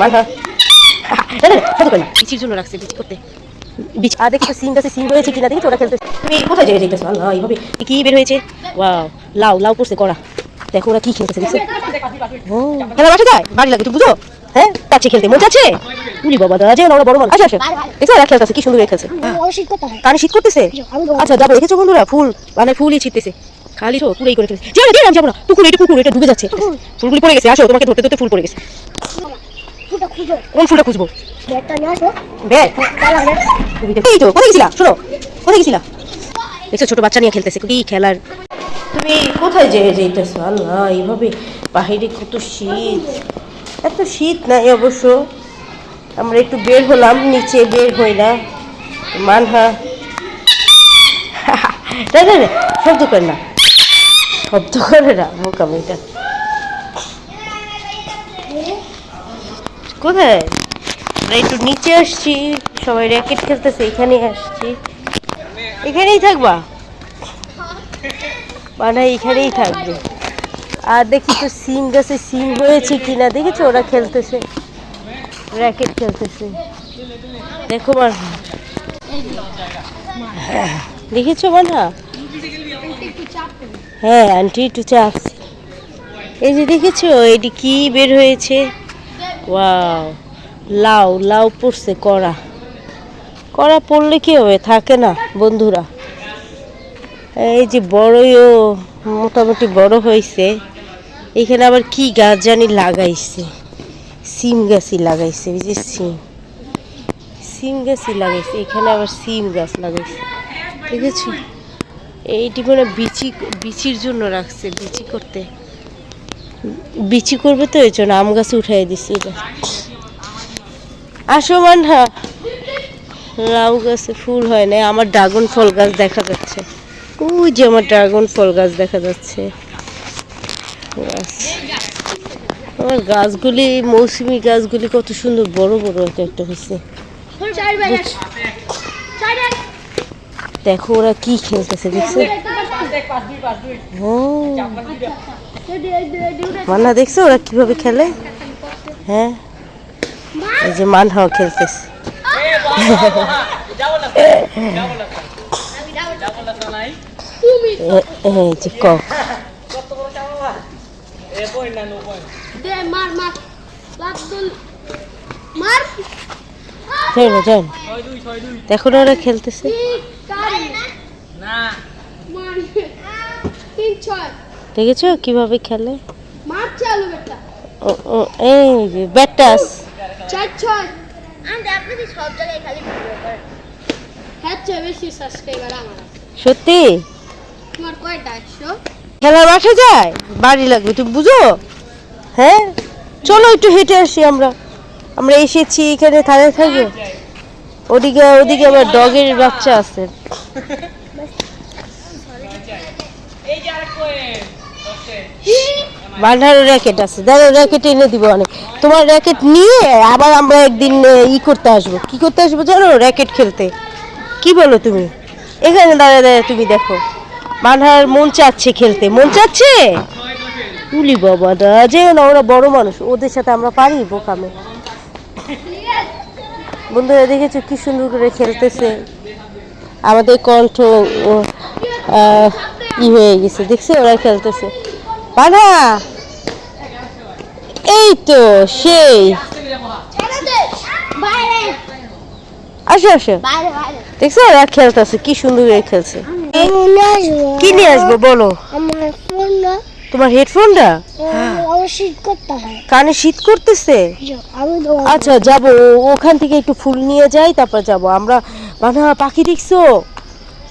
মানহা না না সাথে করে না। বিচির জন্য রাখছে বিচি করতে। বিচ আর দেখি সিম গাছে সিম হয়েছে কিনা দেখি ওরা খেলতে। তুমি কোথায় যেয়ে যেতেছো আল্লাহ এইভাবে। কি বের হয়েছে? ওয়াও লাউ লাউ পড়ছে করা দেখো ওরা কি খেলতেছে দেখছ? ও খেলা মাঠে যায়? বাড়ি লাগে তুমি বুঝো? হ্যাঁ? তাচ্ছে খেলতে মন চাচ্ছে? উনি বাবা দাদা যেন ওরা বড় মানুষ আসো। আসো দেখছ ওরা খেলতেছে কি সুন্দর খেলছে। কানে শীত করতেছে? আচ্ছা যাব দেখেছ বন্ধুরা? ফুল মানে ফুলই ছিটতেছে। খালি তো পুরাই করে ফেলেছে। যাব না যাব না। পুকুর এটা পুকুর এটা ডুবে যাচ্ছে। ফুলগুলি পড়ে গেছে আসো তোমাকে ধরতে ধরতে ফুল পড়ে গেছে। খুঁজো কোন ফুলটা খুঁজবো? ব্যাগটা নিয়ে আসো ব্যাগ? এই তো কোথায় গেছিলা? শোনো কোথায় গেছিলা? দেখছ ছোট বাচ্চা নিয়ে খেলতেছে কি খেলার? তুমি কোথায় যেয়ে যেতেছো? আল্লাহ এইভাবে বাহিরে কত শীত। এত শীত নাই অবশ্য। আমরা একটু বের হলাম নিচে বের হই না। মানহা। না না শব্দ করে না। শব্দ করে না মোকামিটা কোথায়? আমরা একটু নিচে আসছি সবাই র্যাকেট খেলতেছে এখানেই আসছি। এখানেই থাকবা? মানে এখানেই থাকবে। আর দেখি তো সিম গাছে সিম হয়েছে কিনা দেখেছ ওরা খেলতেছে? র্যাকেট খেলতেছে। দেখো হ্যাঁ, দেখেছ মানহা হ্যাঁ আন্টি একটু চাপ এই যে দেখেছ এটি কি বের হয়েছে? ওয়াও লাউ লাউ পড়ছে কড়া। কড়া পড়লে কি হবে? থাকে না বন্ধুরা। এই যে বড়ইও মোটামুটি বড় হয়েছে। এখানে আবার কি গাছ জানি লাগাইছে। সিম গাছই লাগাইছে, এই যে সিম। সিম গাছই লাগাইছে, এখানে আবার সিম গাছ লাগাইছে। দেখেছ? এইটি মানে বিচি বিচির জন্য রাখছে, বিচি করতে। বিচি করবে তো এই জন্য আম গাছে উঠাই দিছি এটা। আসো মানহা লাউ গাছে ফুল হয় না আমার ড্রাগন ফল গাছ দেখা যাচ্ছে। ওই যে আমার ড্রাগন ফল গাছ দেখা যাচ্ছে। আমার গাছগুলি, মৌসুমি গাছগুলি কত সুন্দর, বড় বড় একটা একটা হয়েছে। দেখো ওরা কি খেলতেছে, দেখছ? ও মান্না দেখছ ওরা কীভাবে খেলে? হ্যাঁ? এই যে মানহাও খেলতেছে। এ- যে কক দে মার মার লাতুল মার যাই না যাই দেখো না ওরা খেলতেছে। না। তিন ছয়। দেখেছ কীভাবে খেলে? এই যে ব্যাটাস হ্যাঁ। সত্যি? তোমার কয়টা একশো? খেলার মাঠে যায়? বাড়ি লাগবে তুমি বুঝো? হ্যাঁ? চলো একটু হেঁটে আসি আমরা। আমরা এসেছি এখানে থানে থাকবে ওদিকে ওদিকে আবার ডগের বাচ্চা আছে। বান্ধারও র্যাকেট আছে। দেখো র্যাকেট এনে দিব অনেক। তোমার র্যাকেট নিয়ে আবার আমরা একদিন ই করতে আসব। কি করতে আসব জানো? র্যাকেট খেলতে। কি বলো তুমি? এখানে দাঁড়ায় দাঁড়ায় তুমি দেখো। মানহার মন চাচ্ছে খেলতে। মন চাচ্ছে? উলি বাবা, দা, যে না, ওরা বড় মানুষ। ওদের সাথে আমরা পারি বোকামে। বন্ধুরা, দেখেছ কি সুন্দর করে খেলতেছে? আমাদের কণ্ঠ ই হয়ে গেছে। দেখছে? ওরা খেলতেছে। পানা এই তো, সেই। আসো আসো। দেখছ, ওরা খেলতেছে, কি সুন্দর করে খেলছে। কি নিয়ে আসব, বলো? তোমার হেডফোনটা? কানে শীত করতেছে? আচ্ছা যাব। ওখান থেকে একটু ফুল নিয়ে যাই, তারপর যাব। আমরা, মানহা, পাখি দেখছ?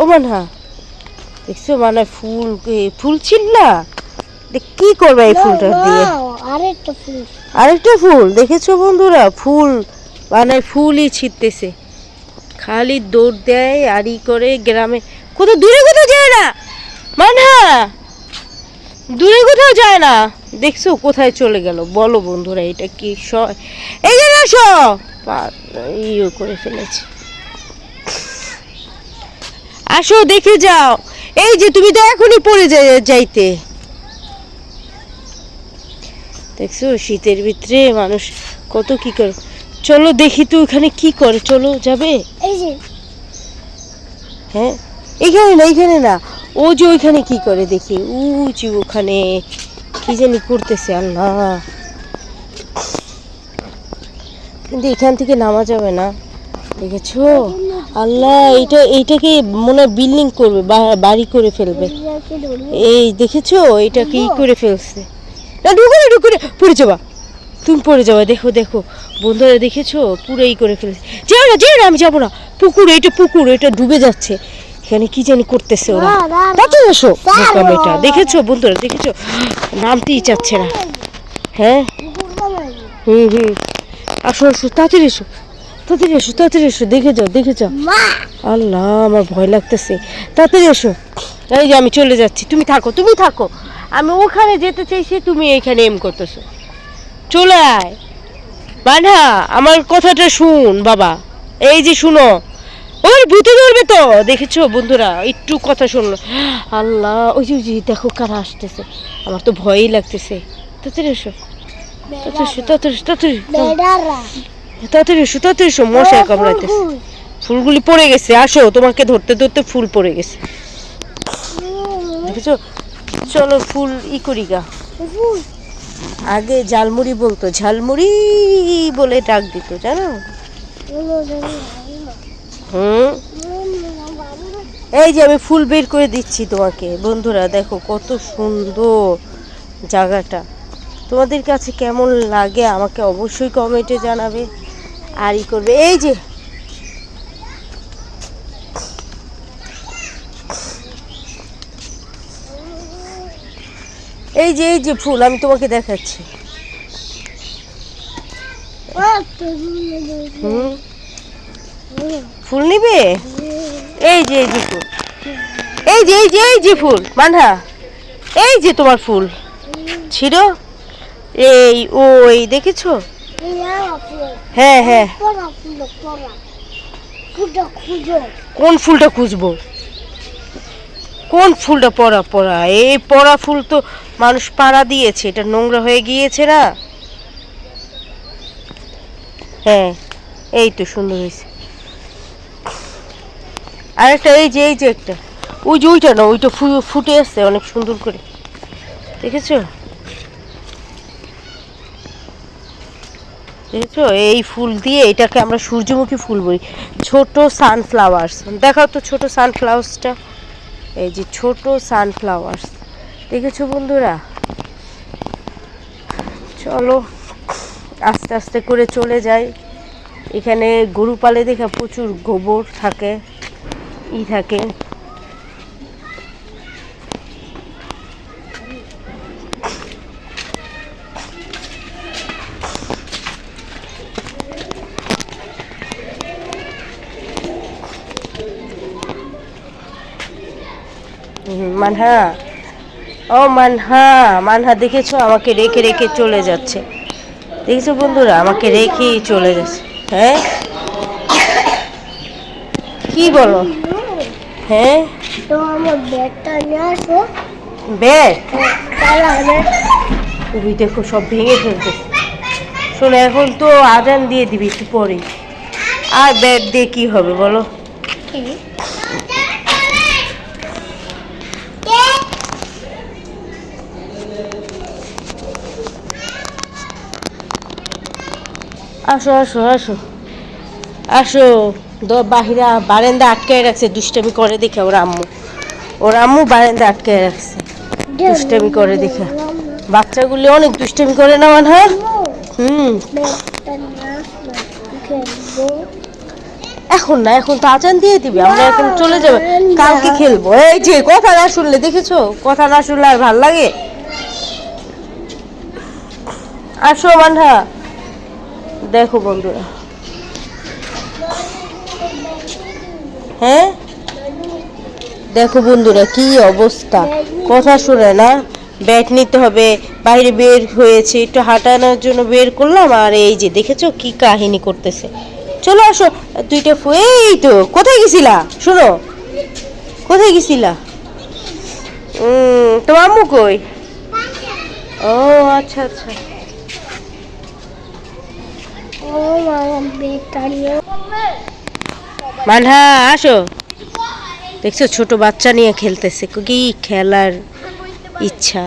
ও, মানহা। দেখছ মানে ফুল ফুল ছিল না কি করবে এই ফুলটা দিয়ে? আরেকটা ফুল। আরেকটা ফুল? দেখেছ বন্ধুরা? ফুল মানে ফুলই ছিটতেছে। খালি দৌড় দেয় আর ই করে গ্রামে। কোথাও দূরে কোথাও যায় না! মানহা দূরে কোথাও যায় না! দেখছ কোথায় চলে গেল? বলো বন্ধুরা এটা কি স- এখানে আসো! ইয়ে করে ফেলেছে। আসো দেখে যাও। এই যে তুমি তো এখনই পড়ে যাইতে। দেখছ? শীতের ভিতরে মানুষ কত কি করে। চলো দেখি তো ওখানে কি করে। চলো যাবে? হ্যাঁ? এখানে না এখানে না। ও যে ওইখানে কি করে দেখি। উ যে ওখানে কি জানি করতেছে আল্লাহ। কিন্তু এখান থেকে নামা যাবে না। দেখেছ? আল্লাহ এটা এইটাকে মনে হয় বিল্ডিং করবে বাড়ি করে ফেলবে। এই দেখেছ? এটা কি করে ফেলছে। না ঢুকে না ঢুকে না। পড়ে যাবা। তুমি পড়ে যাবা দেখো দেখো। বন্ধুরা দেখেছ? পুরো এই করে ফেলেছে। যেও না যেও না আমি যাব না। পুকুর এটা পুকুর এটা ডুবে যাচ্ছে। এখানে কি জানি করতেছে ওরা। তাতে এসো। বোকামেটা দেখেছ বন্ধুরা দেখেছ? নামতেই চাচ্ছে না। হ্যাঁ? হুম হুম। আসো আসো তাড়াতাড়ি এসো। তাড়াতাড়ি এসো তাড়াতাড়ি এসো। দেখে যাও দেখে যাও। আল্লাহ আমার ভয় লাগতেছে। তাড়াতাড়ি এসো। এই যে আমি চলে যাচ্ছি। তুমি থাকো তুমি থাকো। আমি ওখানে যেতে চাইছি তুমি এখানে এম করতেছো। চলে আয়। বানা আমার কথাটা শুন বাবা। এই যে শুনো ওর ভূতে ধরবে তো। দেখেছ বন্ধুরা একটু কথা শুনলো। আল্লাহ ওই যে ওই যে দেখো কারা আসতেছে। আমার তো ভয়ই লাগতেছে। তাড়াতাড়ি এসো। তাড়াতাড়ি এসো তাড়াতাড়ি এসো, তাড়াতাড়ি বেডারা। তাড়াতাড়ি এসো তাড়াতাড়ি এসো মশাই কামড়াইতেছে। ফুলগুলি পড়ে গেছে আসো তোমাকে ধরতে ধরতে ফুল পড়ে গেছে। দেখেছ? চলো ফুল ই করি গা। আগে ঝালমুড়ি বলতো, ঝালমুড়ি বলে ডাক দিত, জানো? হুম? এই যে আমি ফুল বের করে দিচ্ছি তোমাকে। বন্ধুরা, দেখো কত সুন্দর জায়গাটা। তোমাদের কাছে কেমন লাগে আমাকে অবশ্যই কমেন্টে জানাবে আর ই করবে। এই যে এই যে এই যে ফুল, আমি তোমাকে দেখাচ্ছি। ফুল নিবে? এই যে এই যে ফুল। এই যে এই যে এই যে ফুল, মানহা। এই যে তোমার ফুল। ছিল এই, ওই, দেখেছ? হ্যাঁ হ্যাঁ। কোন ফুলটা খুঁজবো? কোন ফুলটা পরা পরা এই পরা ফুল তো মানুষ পাড়া দিয়েছে, এটা নোংরা হয়ে গিয়েছে না? হ্যাঁ এই তো সুন্দর হয়েছে। আর একটা এই যে এই যে একটা। ওই যে, ওইটা না, ওইটা ফুটে আসছে অনেক সুন্দর করে। দেখেছ? দেখেছ? এই ফুল দিয়ে এটাকে আমরা সূর্যমুখী ফুল বলি। ছোট সানফ্লাওয়ার্স দেখাও তো ছোট সানফ্লাওয়ার্সটা এই যে ছোট সানফ্লাওয়ার্স দেখেছ বন্ধুরা? চলো, আস্তে আস্তে করে চলে যাই। এখানে গরু পালে দেখে প্রচুর গোবর থাকে, ই থাকে। মানহা ও মানহা মানহা দেখেছ? আমাকে রেখে রেখে চলে যাচ্ছে। দেখেছ বন্ধুরা? আমাকে রেখেই চলে যাচ্ছে হ্যাঁ? কি বলো? হ্যাঁ? তো আমার ব্যাগটা নিয়ে আসো ব্যাগ? ওই দেখো, সব ভেঙে ফেলতে শোনো, এখন তো আজান দিয়ে দিবি একটু পরে আর ব্যাগ দিয়ে কি হবে বলো? আসো আসো আসো। আসো বাহিরা বারান্দা আটকায় রাখছে, দুষ্টামি করে দেখে ওর আম্মু। ওর আম্মু বারান্দা আটকায় রাখছে, দুষ্টামি করে দেখে। বাচ্চাগুলি অনেক দুষ্টামি করে না মনে হয় হুম। এখন না, এখন তো আজান দিয়ে দিবে, আমরা এখন চলে যাবে। কালকে খেলব। এই যে, কথা না শুনলে, দেখেছ? কথা না শুনলে আর ভালো লাগে? আসো, মানহা। দেখো বন্ধুরা। হ্যাঁ? দেখো বন্ধুরা কি অবস্থা। কথা শুনে না। ব্যাট নিতে হবে। বাইরে বের হয়েছে। একটু হাঁটানোর জন্য বের করলাম। আর এই যে দেখেছ কি কাহিনী করতেছে। চলো আসো। দুইটা এই তো, কোথায় গেছিলা? শোনো। কোথায় গেছিলা? তোমার আম্মু কই? ও আচ্ছা আচ্ছা। মানহা আসো। দেখছ ছোট বাচ্চা নিয়ে খেলতেছে। কি খেলার ইচ্ছা।